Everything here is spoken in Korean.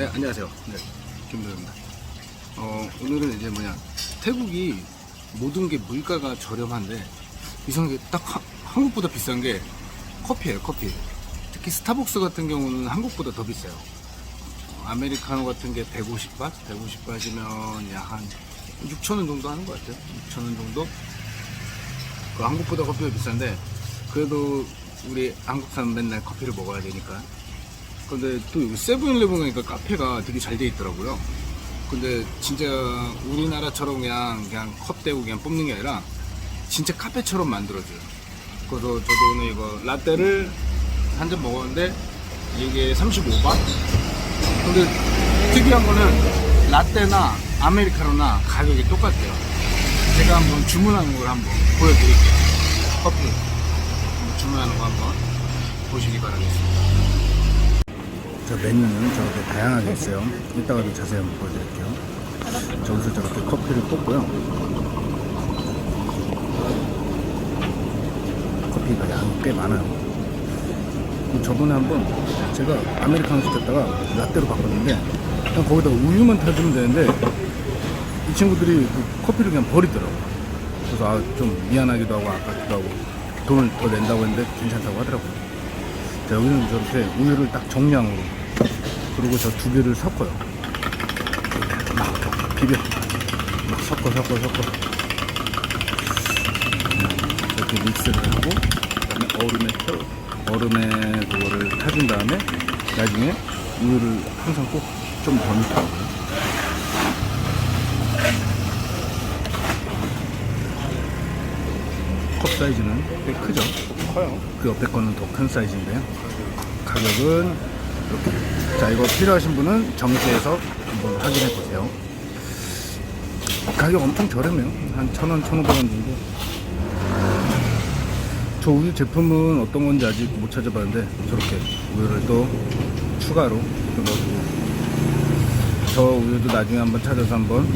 네, 안녕하세요. 네, 김도현입니다. 어, 오늘은 이제 뭐냐, 태국이 모든 게 물가가 저렴한데, 이상하게 딱 하- 한국보다 비싼 게 커피예요, 커피. 특히 스타벅스 같은 경우는 한국보다 더 비싸요. 어, 아메리카노 같은 게 150바? 150바시면 약한 6천원 정도 하는 것 같아요. 6천원 정도? 그 한국보다 커피가 비싼데, 그래도 우리 한국 사람 맨날 커피를 먹어야 되니까 근데 또 여기 세븐일레븐 가니까 카페가 되게 잘 돼 있더라고요. 근데 진짜 우리나라처럼 그냥 그냥 컵 대고 그냥 뽑는 게 아니라 진짜 카페처럼 만들어줘요. 그래서 저도 오늘 이거 라떼를 한 잔 먹었는데 이게 35바? 근데 특이한 거는 라떼나 아메리카노나 가격이 똑같아요. 제가 한번 주문하는 걸 한번 보여드릴게요. 커피 주문하는 거 한번 보시기 바라겠습니다. 저 메뉴는 저렇게 다양하게 있어요. 이따가도 자세히 한번 보여드릴게요. 저기서 저렇게 커피를 뽑고요. 커피가 양이 꽤 많아요. 저번에 한번 제가 아메리카노 시켰다가 라떼로 바꿨는데 그냥 거기다 우유만 타주면 되는데 이 친구들이 그 커피를 그냥 버리더라고요. 그래서 아, 좀 미안하기도 하고 아깝기도 하고 돈을 더 낸다고 했는데 괜찮다고 하더라고요. 자, 여기는 저렇게 우유를 딱 정량으로 그리고 저 두 개를 섞어요. 막 비벼. 막 섞어, 섞어, 섞어. 음, 이렇게 믹스를 하고, 그 다음에 얼음에 켜, 얼음에 그거를 타준 다음에, 나중에 우유를 항상 꼭 좀 더 넣더라고요. 컵 사이즈는 꽤 크죠? 커요. 그 옆에 거는 더 큰 사이즈인데요. 가격은 이렇게. 자, 이거 필요하신 분은 정시에서 한번 확인해 보세요. 가격 엄청 저렴해요. 한 천 원, 천오백 원 정도. 저 우유 제품은 어떤 건지 아직 못 찾아봤는데 저렇게 우유를 또 추가로 넣어주고 저 우유도 나중에 한번 찾아서 한번